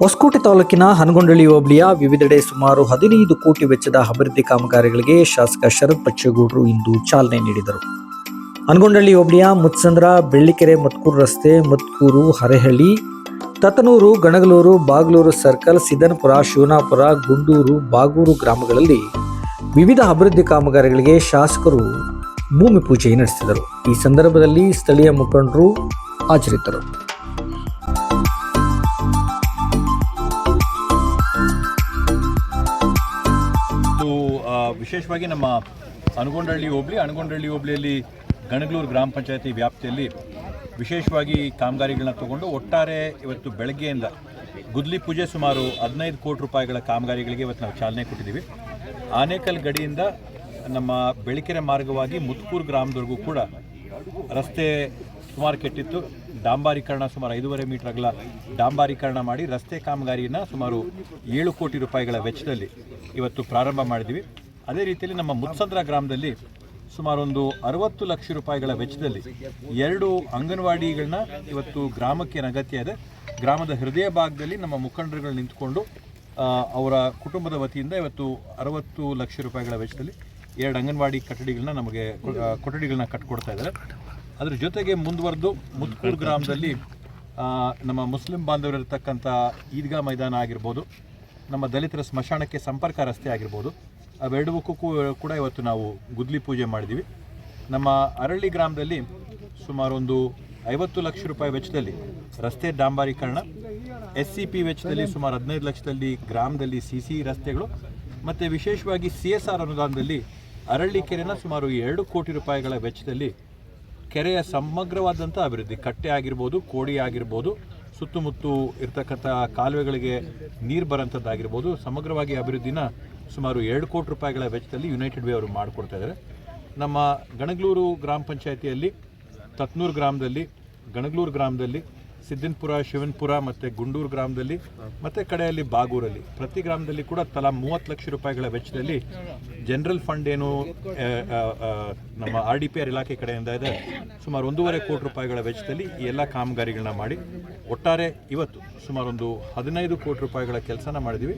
ಹೊಸಕೋಟೆ ತಾಲೂಕಿನ ಹನಗೊಂಡಳ್ಳಿ ಹೋಬಳಿಯ ವಿವಿಧೆಡೆ ಸುಮಾರು ಹದಿನೈದು ಕೋಟಿ ವೆಚ್ಚದ ಅಭಿವೃದ್ಧಿ ಕಾಮಗಾರಿಗಳಿಗೆ ಶಾಸಕ ಶರತ್ ಬಚ್ಚೇಗೌಡರು ಇಂದು ಚಾಲನೆ ನೀಡಿದರು. ಹನಗೊಂಡಳ್ಳಿ ಹೋಬಳಿಯ ಮುತ್ಸಂದ್ರ, ಬೆಳ್ಳಿಕೆರೆ, ಮತ್ಕೂರು ರಸ್ತೆ, ಮತ್ಕೂರು ಹರೆಹಳ್ಳಿ, ತತನೂರು, ಗಣಗಲೂರು, ಬಾಗಲೂರು ಸರ್ಕಲ್ ಸಿದ್ದನಪುರ ಶಿವನಾಪುರ, ಗುಂಡೂರು, ಬಾಗೂರು ಗ್ರಾಮಗಳಲ್ಲಿ ವಿವಿಧ ಅಭಿವೃದ್ಧಿ ಕಾಮಗಾರಿಗಳಿಗೆ ಶಾಸಕರು ಭೂಮಿ ಪೂಜೆ ನಡೆಸಿದರು. ಈ ಸಂದರ್ಭದಲ್ಲಿ ಸ್ಥಳೀಯ ಮುಖಂಡರು ಹಾಜರಿದ್ದರು. ವಿಶೇಷವಾಗಿ ನಮ್ಮ ಅನಗೊಂಡಹಳ್ಳಿ ಹೋಬಳಿ ಅನಗೊಂಡಹಳ್ಳಿ ಹೋಬಳಿಯಲ್ಲಿ ಗಣಗಲೂರು ಗ್ರಾಮ ಪಂಚಾಯತಿ ವ್ಯಾಪ್ತಿಯಲ್ಲಿ ವಿಶೇಷವಾಗಿ ಕಾಮಗಾರಿಗಳನ್ನ ತಗೊಂಡು ಒಟ್ಟಾರೆ ಇವತ್ತು ಬೆಳಗ್ಗೆಯಿಂದ ಗುದ್ಲಿ ಪೂಜೆ ಸುಮಾರು ಹದಿನೈದು ಕೋಟಿ ರೂಪಾಯಿಗಳ ಕಾಮಗಾರಿಗಳಿಗೆ ಇವತ್ತು ನಾವು ಚಾಲನೆ ಕೊಟ್ಟಿದ್ದೀವಿ. ಆನೇಕಲ್ ಗಡಿಯಿಂದ ನಮ್ಮ ಬೆಳಕೆರೆ ಮಾರ್ಗವಾಗಿ ಮುತ್ಕೂರು ಗ್ರಾಮದವರೆಗೂ ಕೂಡ ರಸ್ತೆ ಸುಮಾರು ಕೆಟ್ಟಿತ್ತು. ಡಾಂಬಾರೀಕರಣ ಸುಮಾರು ಐದೂವರೆ ಮೀಟರ್ ಅಗಲ ಡಾಂಬಾರೀಕರಣ ಮಾಡಿ ರಸ್ತೆ ಕಾಮಗಾರಿಯನ್ನು ಸುಮಾರು ಏಳು ಕೋಟಿ ರೂಪಾಯಿಗಳ ವೆಚ್ಚದಲ್ಲಿ ಇವತ್ತು ಪ್ರಾರಂಭ ಮಾಡಿದ್ವಿ ಅದೇ ರೀತಿಯಲ್ಲಿ ನಮ್ಮ ಮುತ್ಸಂದ್ರ ಗ್ರಾಮದಲ್ಲಿ ಸುಮಾರು ಒಂದು ಅರವತ್ತು ಲಕ್ಷ ರೂಪಾಯಿಗಳ ವೆಚ್ಚದಲ್ಲಿ ಎರಡು ಅಂಗನವಾಡಿಗಳನ್ನ ಇವತ್ತು ಗ್ರಾಮಕ್ಕೆ ಏನು ಇದೆ. ಗ್ರಾಮದ ಹೃದಯ ಭಾಗದಲ್ಲಿ ನಮ್ಮ ಮುಖಂಡರುಗಳು ನಿಂತ್ಕೊಂಡು ಅವರ ಕುಟುಂಬದ ವತಿಯಿಂದ ಇವತ್ತು ಅರವತ್ತು ಲಕ್ಷ ರೂಪಾಯಿಗಳ ವೆಚ್ಚದಲ್ಲಿ ಎರಡು ಅಂಗನವಾಡಿ ಕಟ್ಟಡಿಗಳನ್ನ ನಮಗೆ ಕೊಠಡಿಗಳನ್ನ ಕಟ್ಕೊಡ್ತಾ ಇದ್ದಾರೆ. ಅದ್ರ ಜೊತೆಗೆ ಮುಂದುವರೆದು ಮುತ್ಕೂರು ಗ್ರಾಮದಲ್ಲಿ ನಮ್ಮ ಮುಸ್ಲಿಂ ಬಾಂಧವರಿರ್ತಕ್ಕಂಥ ಈದ್ಗಾ ಮೈದಾನ ಆಗಿರ್ಬೋದು, ನಮ್ಮ ದಲಿತರ ಸ್ಮಶಾನಕ್ಕೆ ಸಂಪರ್ಕ ರಸ್ತೆ ಆಗಿರ್ಬೋದು ಅವೆರಡಕ್ಕೂ ಕೂಡ ಇವತ್ತು ನಾವು ಗುದ್ಲಿ ಪೂಜೆ ಮಾಡಿದ್ದೀವಿ ನಮ್ಮ ಅರಳ್ಳಿ ಗ್ರಾಮದಲ್ಲಿ ಸುಮಾರು ಒಂದು ಐವತ್ತು ಲಕ್ಷ ರೂಪಾಯಿ ವೆಚ್ಚದಲ್ಲಿ ರಸ್ತೆ ಡಾಂಬಾರೀಕರಣ, ಎಸ್ ಸಿ ಪಿ ವೆಚ್ಚದಲ್ಲಿ ಸುಮಾರು ಹದಿನೈದು ಲಕ್ಷದಲ್ಲಿ ಗ್ರಾಮದಲ್ಲಿ ಸಿ ಸಿ ರಸ್ತೆಗಳು, ಮತ್ತು ವಿಶೇಷವಾಗಿ ಸಿ ಎಸ್ ಆರ್ ಅನುದಾನದಲ್ಲಿ ಅರಳ್ಳಿ ಕೆರೆನ ಸುಮಾರು ಎರಡು ಕೋಟಿ ರೂಪಾಯಿಗಳ ವೆಚ್ಚದಲ್ಲಿ ಕೆರೆಯ ಸಮಗ್ರವಾದಂಥ ಅಭಿವೃದ್ಧಿ, ಕಟ್ಟೆ ಆಗಿರ್ಬೋದು, ಕೋಡಿ ಆಗಿರ್ಬೋದು ಸುತ್ತಮುತ್ತ ಇರ್ತಕ್ಕಂಥ ಕಾಲುವೆಗಳಿಗೆ ನೀರು ಬರೋಂಥದ್ದಾಗಿರ್ಬೋದು ಸಮಗ್ರವಾಗಿ ಅಭಿವೃದ್ಧಿನ ಸುಮಾರು ಎರಡು ಕೋಟಿ ರೂಪಾಯಿಗಳ ವೆಚ್ಚದಲ್ಲಿ ಯುನೈಟೆಡ್ ವೇ ಅವರು ಮಾಡಿಕೊಡ್ತಾ ಇದ್ದಾರೆ. ನಮ್ಮ ಗಣಗ್ಲೂರು ಗ್ರಾಮ ಪಂಚಾಯತಿಯಲ್ಲಿ ತತ್ನೂರು ಗ್ರಾಮದಲ್ಲಿ ಗಣಗ್ಲೂರು ಗ್ರಾಮದಲ್ಲಿ ಸಿದ್ದನ್ಪುರ, ಶಿವನ್ಪುರ ಮತ್ತು ಗುಂಡೂರು ಗ್ರಾಮದಲ್ಲಿ ಮತ್ತು ಕಡೆಯಲ್ಲಿ ಬಾಗೂರಲ್ಲಿ. ಪ್ರತಿ ಗ್ರಾಮದಲ್ಲಿ ಕೂಡ ತಲಾ ಮೂವತ್ತು ಲಕ್ಷ ರೂಪಾಯಿಗಳ ವೆಚ್ಚದಲ್ಲಿ ಜನರಲ್ ಫಂಡ್ ಏನು ನಮ್ಮ ಆರ್ ಡಿ ಪಿ ಆರ್ ಇಲಾಖೆ ಕಡೆಯಿಂದ ಇದೆ. ಸುಮಾರು ಒಂದೂವರೆ ಕೋಟಿ ರೂಪಾಯಿಗಳ ವೆಚ್ಚದಲ್ಲಿ ಈ ಎಲ್ಲ ಕಾಮಗಾರಿಗಳನ್ನ ಮಾಡಿ. ಒಟ್ಟಾರೆ ಇವತ್ತು ಸುಮಾರು ಒಂದು ಹದಿನೈದು ಕೋಟಿ ರೂಪಾಯಿಗಳ ಕೆಲಸನ ಮಾಡಿದ್ದೀವಿ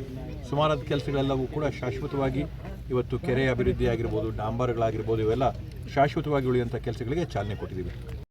ಸುಮಾರಾದ ಕೆಲಸಗಳೆಲ್ಲವೂ ಕೂಡ ಶಾಶ್ವತವಾಗಿ ಇವತ್ತು ಕೆರೆ ಅಭಿವೃದ್ಧಿ ಆಗಿರ್ಬೋದು ಡಾಂಬರ್ಗಳಾಗಿರ್ಬೋದು, ಇವೆಲ್ಲ ಶಾಶ್ವತವಾಗಿ ಉಳಿಯುವಂಥ ಕೆಲಸಗಳಿಗೆ ಚಾಲನೆ ಕೊಟ್ಟಿದ್ದೀವಿ